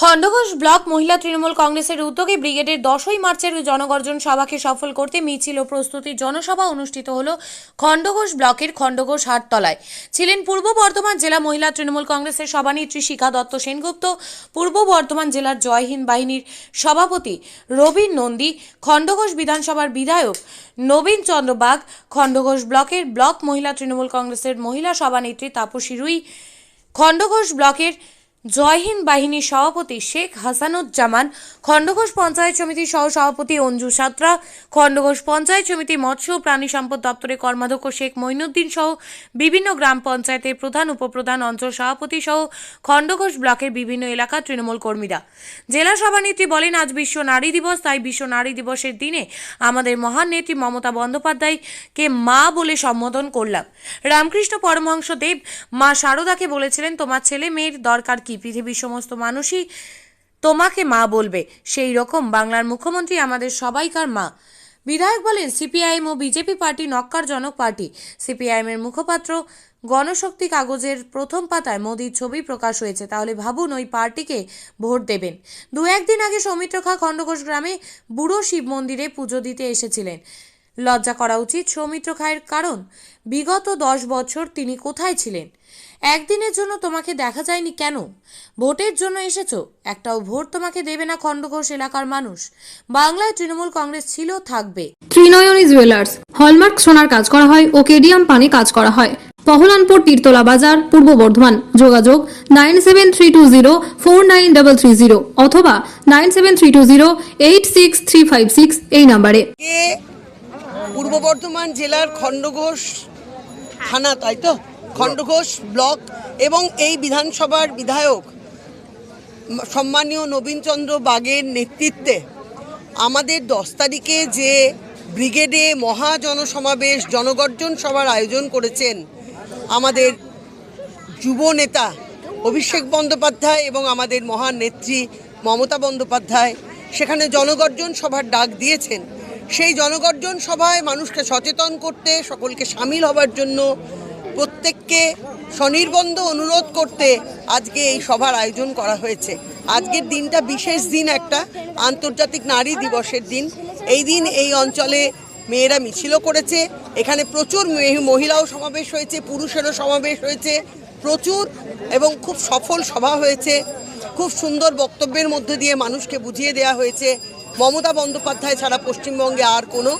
Khandaghosh block মহিলা তৃণমূল কংগ্রেসের উদ্যোগে ব্রিগেডের দশই মার্চের জনগর্জন সভাকে সফল করতে মিছিল ও প্রস্তুতি জনসভা অনুষ্ঠিত হল খণ্ডঘোষ ব্লকের খণ্ডঘোষ হাটতলায়। ছিলেন পূর্ব বর্ধমান জেলা মহিলা তৃণমূল কংগ্রেসের সভানেত্রী শিখা দত্ত সেনগুপ্ত, পূর্ব বর্ধমান জেলার জয়হীন বাহিনীর সভাপতি রবীন নন্দী, খণ্ডঘোষ বিধানসভার বিধায়ক নবীন চন্দ্র বাগ, খণ্ডঘোষ ব্লকের ব্লক মহিলা তৃণমূল কংগ্রেসের মহিলা সভানেত্রী তাপসী রুই, খণ্ডঘোষ ব্লকের জয়হিন্দ বাহিনীর সভাপতি শেখ হাসানুজ্জামান, খণ্ডঘোষ পঞ্চায়েত সমিতির সহ সভাপতি অঞ্জু সাত্রা, খণ্ডঘোষ পঞ্চায়েত সমিতি মৎস্য ও প্রাণী সম্পদ দপ্তরের কর্মাধ্যক্ষ শেখ মঈনুদ্দিন সহ বিভিন্ন গ্রাম পঞ্চায়েতের প্রধান, উপপ্রধান, অঞ্চল সভাপতি সহ খণ্ডঘোষ ব্লকের বিভিন্ন এলাকার তৃণমূল কর্মীরা। জেলা সভানেত্রী বলেন, আজ বিশ্ব নারী দিবস, তাই বিশ্ব নারী দিবসের দিনে আমাদের মহান নেত্রী মমতা বন্দ্যোপাধ্যায়কে মা বলে সম্বোধন করলাম। রামকৃষ্ণ পরমহংস দেব মা শারদাকে বলেছিলেন, তোমার ছেলে মেয়ের দরকার কি পৃথিবীর সমস্ত মানুষই তোমাকে মা বলবে? সেই রকম বাংলার মুখ্যমন্ত্রী আমাদের সবাইকার মা। বিধায়ক বলেন, সিপিআইএম ও বিজেপি পার্টি নক্কারজনক পার্টি। সিপিআইএম এর মুখপাত্র গণশক্তি কাগজের প্রথম পাতায় মোদির ছবি প্রকাশ হয়েছে। তাহলে ভাবুন, ওই পার্টিকে ভোট দেবেন। দু একদিন আগে সৌমিত্র খা খণ্ডঘোষ গ্রামে বুড়ো শিব মন্দিরে পুজো দিতে এসেছিলেন। লজ্জা করা উচিত সৌমিত্র খায়ের কারণ। বিগত দশ বছর তিনি কোথায় ছিলেন? একদিনের জন্য তোমাকে দেখা যায়নি কেন? ভোটের জন্য এসেছ? একটাও ভোট তোমাকে দেবে না খণ্ডঘোষ এলাকার মানুষ। বাংলায় তৃণমূল কংগ্রেস ছিল থাকবে। ত্রিনয়নী জুয়েলার্স হলমার্ক সোনার কাজ করা হয় ও কেডিয়াম পানি কাজ করা হয়। পহলানপুর তীরতলা বাজার পূর্ব বর্ধমান। যোগাযোগ nine seven three two zero four nine double three zero অথবা nine seven three two zero eight six three five six এই নাম্বারে। পূর্ব বর্ধমান জেলার খণ্ডঘোষ থানা, তাই তো? খণ্ডঘোষ ব্লক এবং এই বিধানসভার বিধায়ক সম্মানীয় নবীনচন্দ্র বাগের নেতৃত্বে আমাদের দশ তারিখে যে ব্রিগেডে মহা জনসমাবেশ, জনগর্জন সভার আয়োজন করেছেন আমাদের যুব নেতা অভিষেক বন্দ্যোপাধ্যায় এবং আমাদের মহান নেত্রী মমতা বন্দ্যোপাধ্যায়, সেখানে জনগর্জন সভার ডাক দিয়েছেন। সেই জনগর্জন সভায় মানুষকে সচেতন করতে, সকলকে সামিল হবার জন্য প্রত্যেককে স্বনির্বন্ধ অনুরোধ করতে আজকে এই সভার আয়োজন করা হয়েছে। আজকের দিনটা বিশেষ দিন একটা, আন্তর্জাতিক নারী দিবসের দিন। এই দিন এই অঞ্চলে মেয়েরা মিছিলও করেছে, এখানে প্রচুর মহিলাও সমাবেশ হয়েছে, পুরুষেরও সমাবেশ হয়েছে, প্রচুর এবং খুব সফল সভা হয়েছে। খুব সুন্দর বক্তব্যের মধ্যে দিয়ে মানুষকে বুঝিয়ে দেওয়া হয়েছে। মমতা বন্দ্যোপাধ্যায় ছাড়া পশ্চিমবঙ্গে আর কোনো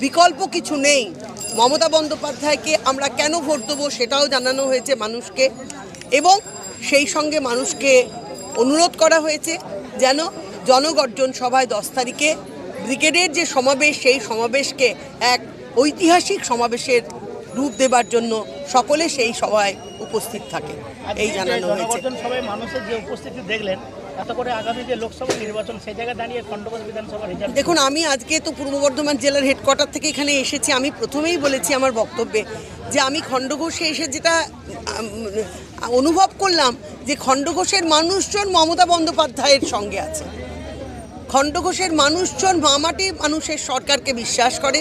বিকল্প কিছু নেই। মমতা বন্দ্যোপাধ্যায়কে আমরা কেন ভোট দেবো সেটাও জানানো হয়েছে মানুষকে এবং সেই সঙ্গে মানুষকে অনুরোধ করা হয়েছে যেন জনগর্জন সভায় দশ তারিখে ব্রিগেডের যে সমাবেশ সেই সমাবেশকে এক ঐতিহাসিক সমাবেশের রূপ দেবার জন্য সকলে সেই সভায় উপস্থিত থাকে। এই জানানো হয়েছে। মানুষের যে উপস্থিতি দেখলেন দেখুন, আমি আজকে তো পূর্ব বর্ধমান জেলার হেডকোয়ার্টার থেকে এখানে এসেছি। আমি প্রথমেই বলেছি আমার বক্তব্যে যে আমি খণ্ডঘোষে এসে যেটা অনুভব করলাম যে খণ্ডঘোষের মানুষজন মমতা বন্দ্যোপাধ্যায়ের সঙ্গে আছে। খণ্ডঘোষের মানুষজন মামাটি মানুষের সরকারকে বিশ্বাস করে।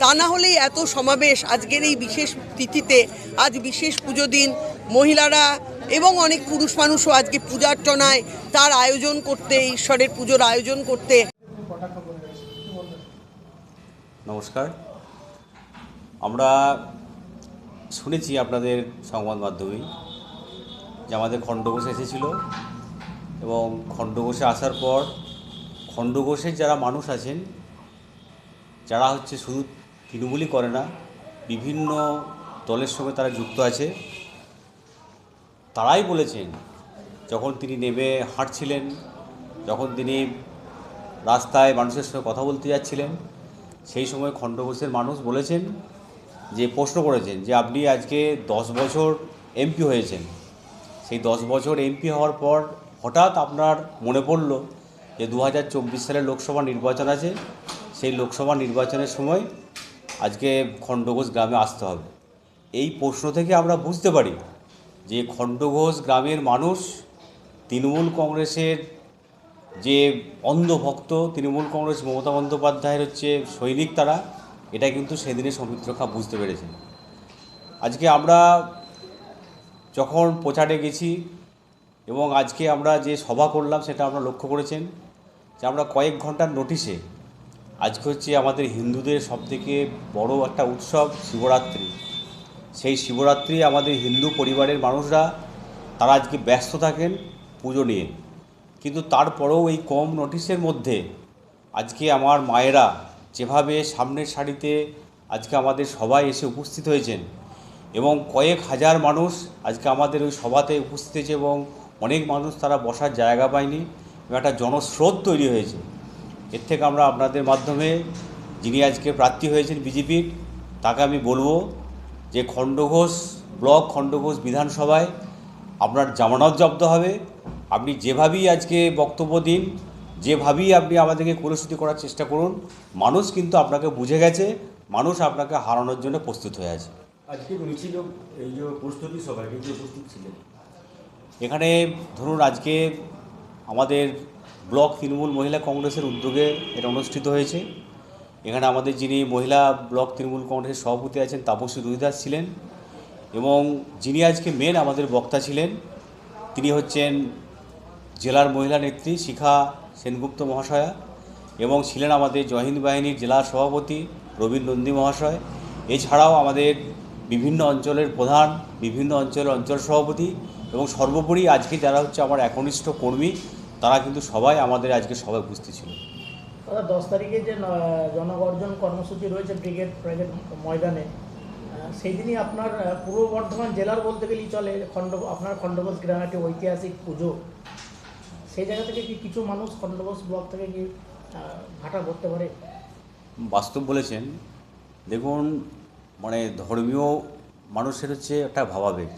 তা না হলেই এত সমাবেশ আজকের এই বিশেষ তিথিতে, আজ বিশেষ পুজো দিন, মহিলারা এবং অনেক পুরুষ মানুষও আজকে পূজার্চনায় তার আয়োজন করতে, ঈশ্বরের পুজোর আয়োজন করতে। নমস্কার। আমরা শুনেছি আপনাদের সংবাদ মাধ্যমেই যে আমাদের খণ্ডঘোষ এসেছিল এবং খণ্ডঘোষে আসার পর খণ্ডঘোষের যারা মানুষ আছেন, যারা হচ্ছে শুধু তৃণমূলই করে না, বিভিন্ন দলের সঙ্গে তারা যুক্ত আছে। তারাই বলেছেন, যখন তিনি নেমে হাঁটছিলেন, যখন তিনি রাস্তায় মানুষের সঙ্গে কথা বলতে যাচ্ছিলেন, সেই সময় খণ্ডঘোষের মানুষ বলেছেন যে, প্রশ্ন করেছেন যে, আপনি আজকে দশ বছর এমপি হয়েছেন। সেই দশ বছর এমপি হওয়ার পর হঠাৎ আপনার মনে পড়ল যে দু সালের লোকসভা নির্বাচন আছে, সেই লোকসভা নির্বাচনের সময় আজকে খণ্ডঘোষ গ্রামে আসতে হবে। এই প্রশ্ন থেকে আমরা বুঝতে পারি যে খণ্ডঘোষ গ্রামের মানুষ, তৃণমূল কংগ্রেসের যে অন্ধভক্ত, তৃণমূল কংগ্রেস মমতা বন্দ্যোপাধ্যায়ের হচ্ছে সৈনিক তারা, এটা কিন্তু সেদিনে সৌমিত্র খা বুঝতে পেরেছেন। আজকে আমরা যখন প্রচারে গেছি এবং আজকে আমরা যে সভা করলাম, সেটা আমরা লক্ষ্য করেছেন যে আমরা কয়েক ঘণ্টার নোটিশে আজকে হচ্ছে আমাদের হিন্দুদের সবথেকে বড় একটা উৎসব শিবরাত্রি। সেই শিবরাত্রি আমাদের হিন্দু পরিবারের মানুষরা, তারা আজকে ব্যস্ত থাকেন পুজো নিয়ে। কিন্তু তারপরেও এই কম নোটিশের মধ্যে আজকে আমার মায়েরা যেভাবে সামনের সারিতে আজকে আমাদের সবাই এসে উপস্থিত হয়েছেন এবং কয়েক হাজার মানুষ আজকে আমাদের ওই সভাতে উপস্থিত হয়েছে এবং অনেক মানুষ তারা বসার জায়গা পায়নি এবং একটা জনস্রোত তৈরি হয়েছে। এর থেকে আমরা আপনাদের মাধ্যমে যিনি আজকে প্রার্থী হয়েছেন বিজেপির, তাকে আমি বলব যে খণ্ডঘোষ ব্লক খণ্ডঘোষ বিধানসভায় আপনার জামানত জব্দ হবে। আপনি যেভাবেই আজকে বক্তব্য দিন যেভাবেই আপনি আমাদেরকে কুলস্তুতি করার চেষ্টা করুন মানুষ কিন্তু আপনাকে বুঝে গেছে মানুষ আপনাকে হারানোর জন্য প্রস্তুত হয়ে আছে। আজকে মিছিল এই যে প্রস্তুতি সভায় কিন্তু উপস্থিত ছিলেন। এখানে ধরুন আজকে আমাদের ব্লক তৃণমূল মহিলা কংগ্রেসের উদ্যোগে এটা অনুষ্ঠিত হয়েছে। এখানে আমাদের যিনি মহিলা ব্লক তৃণমূল কংগ্রেসের সভাপতি আছেন তাপসী রুহিদাস ছিলেন এবং যিনি আজকে মেন আমাদের বক্তা ছিলেন, তিনি হচ্ছেন জেলার মহিলা নেত্রী শিখা সেনগুপ্ত মহাশয়া এবং ছিলেন আমাদের জয়হিন্দ বাহিনীর জেলা সভাপতি রবীন নন্দী মহাশয়। এছাড়াও আমাদের বিভিন্ন অঞ্চলের প্রধান, বিভিন্ন অঞ্চলের অঞ্চল সভাপতি এবং সর্বোপরি আজকে যারা হচ্ছে আমার একনিষ্ঠ কর্মী, তারা কিন্তু সবাই আমাদের আজকে সবাই উপস্থিত ছিল। দাদা দশ তারিখে যে জনগর্জন কর্মসূচি রয়েছে ব্রিগেড প্রাইভেট ময়দানে সেই দিনই আপনার পূর্ব বর্ধমান জেলার বলতে গেলেই চলে খণ্ড, আপনার খণ্ডঘোষ গ্রামে একটি ঐতিহাসিক পুজো। সেই জায়গা থেকে কি কিছু মানুষ খণ্ডঘোষ ব্লক থেকে কি ভাটা করতে পারে? বাস্তব বলেছেন। দেখুন মানে ধর্মীয় মানুষের হচ্ছে একটা ভাবাবেগ।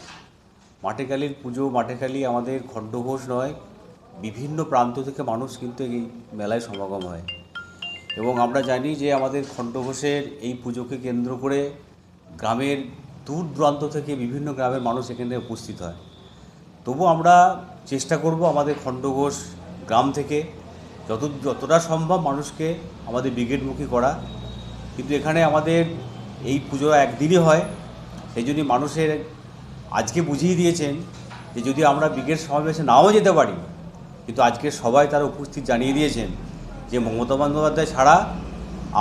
মাঠেকালির পুজো মাঠেকালি আমাদের খণ্ডঘোষ নয়, বিভিন্ন প্রান্ত থেকে মানুষ কিন্তু এই মেলায় সমাগম হয়। এবং আমরা জানি যে আমাদের খণ্ডঘোষের এই পুজোকে কেন্দ্র করে গ্রামের দূর দূরান্ত থেকে বিভিন্ন গ্রামের মানুষ এখানে উপস্থিত হয়। তবু আমরা চেষ্টা করব আমাদের খণ্ডঘোষ গ্রাম থেকে যত যতটা সম্ভব মানুষকে আমাদের ব্রিগেডমুখী করা। কিন্তু এখানে আমাদের এই পুজো একদিনই হয়। সেই জন্য মানুষের আজকে বুঝিয়ে দিয়েছেন যে যদি আমরা ব্রিগেড সমাবেশে নাও যেতে পারি, কিন্তু আজকে সবাই তারা উপস্থিত জানিয়ে দিয়েছেন যে মমতা বন্দ্যোপাধ্যায় ছাড়া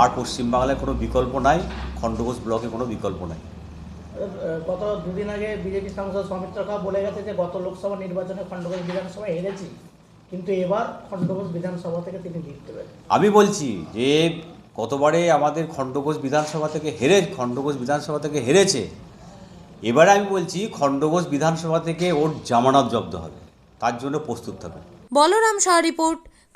আর পশ্চিমবাংলায় কোনো বিকল্প নাই খণ্ডঘোষ ব্লকে কোনো বিকল্প নাই। গত দুদিন আগে বিজেপি সাংসদ সৌমিত্র খা বলে গেছে যে গত লোকসভা নির্বাচনে খণ্ডঘোষ বিধানসভায় হেরেছি কিন্তু এবার খণ্ডঘোষ বিধানসভা থেকে তিনি জিততে পারেন আমি বলছি যে গতবারে আমাদের খণ্ডঘোষ বিধানসভা থেকে হেরে খণ্ডঘোষ বিধানসভা থেকে হেরেছে এবারে আমি বলছি খণ্ডঘোষ বিধানসভা থেকে ওর জামানত জব্দ হবে তার জন্য প্রস্তুত থাকুন। বলরাম শাহ রিপোর্ট